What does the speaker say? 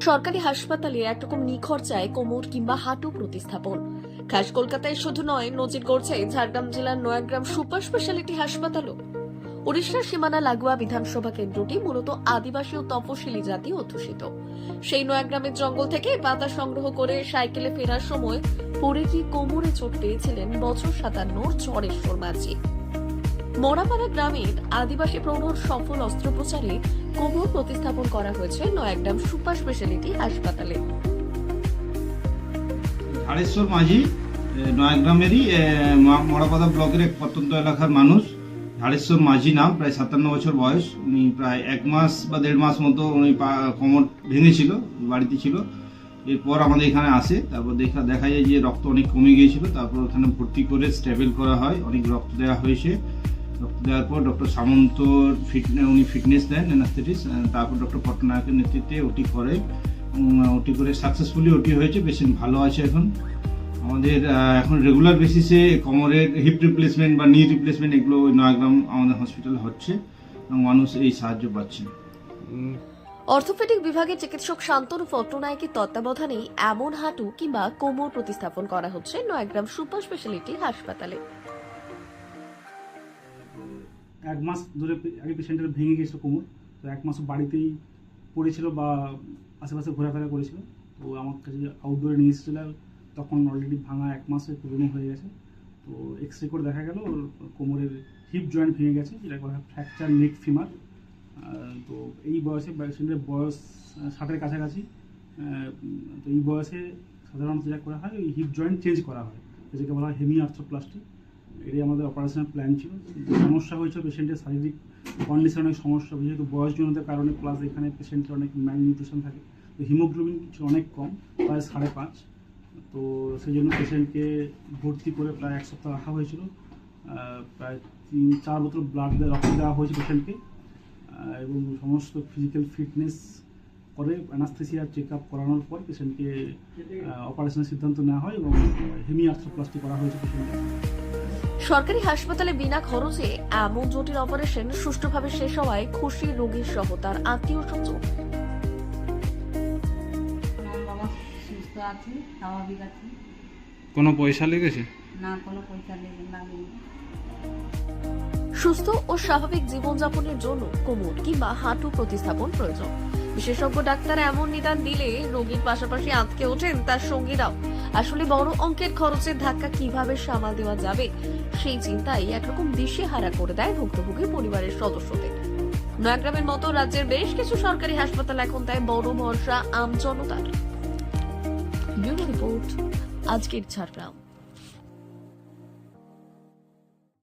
সরকারি হাসপাতালে একরকম নিখরচায় কোমর কিংবা হাঁটু প্রতিস্থাপন। খাস কলকাতায় শুধু নয় নজির গড়ছে ঝাড়গ্রাম জেলার নয়াগ্রাম সুপার স্পেশালিটি হাসপাতালও। উড়িষ্যার সীমানা লাগোয়া বিধানসভা কেন্দ্রটি মূলত আদিবাসী ও তপশিলি জাতি অধ্যুষিত। সেই নয়াগ্রামের জঙ্গল থেকে পাতা সংগ্রহ করে সাইকেলে ফেরার সময় পড়ে গিয়ে কোমরে চোট পেয়েছিলেন বছর সাতান্নর চরেশ্বর মাঝি। মরাপাড়া গ্রামের আদিবাসী প্রৌঢ়র সফল অস্ত্রোপচারে কোমর প্রতিস্থাপন করা হয়েছে নয়াগ্রাম সুপার স্পেশালিটি হাসপাতালে। ধারেশ্বর মাঝি নয়াগ্রামেরই মরাপাদা ব্লকের এক প্রত্যন্ত এলাকার মানুষ। ধারেশ্বর মাঝি নাম, প্রায় সাতান্ন বছর বয়স। উনি প্রায় এক মাস বা দেড় মাস মতো উনি কোমর ভেঙেছিল, বাড়িতে ছিল। এরপর আমাদের এখানে আসে, তারপর দেখা দেখা যায় যে রক্ত অনেক কমে গিয়েছিল। তারপর ওখানে ভর্তি করে স্টেবল করা হয়, অনেক রক্ত দেওয়া হয়েছে। দেওয়ার পর ডক্টর সামন্ত ফিটনে উনি ফিটনেস দেন অ্যানাস্থেটিস তারপর ডক্টর পট্টনায়কের নেতৃত্বে ওটি করে। ওটি করে সাকসেসফুলি ওটি হয়েছে পেশেন্ট ভালো আছে এখন। আমাদের এখন রেগুলার বেসিসে কোমরের হিপ রিপ্লেসমেন্ট বা নি রিপ্লেসমেন্ট এগুলো ওই নয়াগ্রাম আমাদের হসপিটালে হচ্ছে এবং মানুষ এই সাহায্য পাচ্ছে। অর্থোপেডিক বিভাগের চিকিৎসক শান্তনু পট্টনায়কের তত্ত্বাবধানে এমন হাঁটু কিংবা কোমর প্রতিস্থাপন করা হচ্ছে নয়াগ্রাম সুপার স্পেশালিটি হাসপাতালে। এক মাস ধরে আগে পেশেন্টের ভেঙে গিয়েছিল কোমর, তো এক মাস বাড়িতেই পড়েছিল বা আশেপাশে ঘোরাফেরা করেছিল। তো আমার কাছে আউটডোরে নিয়ে এসেছিল, তখন অলরেডি ভাঙা এক মাসে পুরনো হয়ে গেছে। তো এক্স রে করে দেখা গেল, ওর কোমরের হিপ জয়েন্ট ভেঙে গেছে, যেটা বলা ফ্র্যাকচার নেক ফিমার তো এই বয়সে পেশেন্টের বয়স ষাটের কাছাকাছি তো এই বয়সে সাধারণত যা করা হয়, ওই হিপ জয়েন্ট চেঞ্জ করা হয়, যেটাকে বলা হয় হেমি আর্থ্রোপ্লাস্টি এটাই আমাদের অপারেশনের প্ল্যান ছিল। সমস্যা হয়েছিল পেশেন্টের শারীরিক কন্ডিশন অনেক সমস্যা। যেহেতু বয়সজনিত কারণে প্লাস এখানে পেশেন্টের অনেক ম্যালনিউট্রিশন থাকে। তো হিমোগ্লোবিন কিছু অনেক কম, প্রায় সাড়ে পাঁচ। তো সেই জন্য পেশেন্টকে ভর্তি করে প্রায় এক সপ্তাহ রাখা হয়েছিল। প্রায় তিন, চার বোতল ব্লাড দেওয়া, রক্ত দেওয়া হয়েছে পেশেন্টকে এবং সমস্ত ফিজিক্যাল ফিটনেস করে অ্যানাস্থেসিয়া চেক আপ করানোর পর পেশেন্টকে অপারেশনের সিদ্ধান্ত নেওয়া হয় এবং হেমি আর্থ্রোপ্লাস্টি করা হয়েছে পেশেন্টের সরকারি হাসপাতালে বিনা খরচে এমন জটিল অপারেশন সুষ্ঠুভাবে শেষ হওয়ায় খুশি রোগীর সহ তার আত্মীয় স্বজন। বাবা সুস্থ আছে স্বাভাবিক আছে। কোনো পয়সা লেগেছে? না কোনো পয়সা লেগে লাগেনি। সুস্থ ও স্বাভাবিক জীবনযাপনের জন্য কোমর কিংবা হাঁটু প্রতিস্থাপন প্রয়োজন। বিশেষজ্ঞ ডাক্তার এমন নিদান দিলে রোগীর পাশাপাশি আঁতকে ওঠেন তার সঙ্গীরাও। আসলে বড় অঙ্কের খরচের ধাক্কা কীভাবে সামাল দেওয়া যাবে, সেই চিন্তাই একরকম দিশে হারা করে দেয় ভুক্তভোগী পরিবারের সদস্যদের। নয়াগ্রামের মতো রাজ্যের বেশ কিছু সরকারি হাসপাতাল এখন তাই বড় ভরসা আম জনতার রিপোর্ট, আজকের ঝাড়গ্রাম।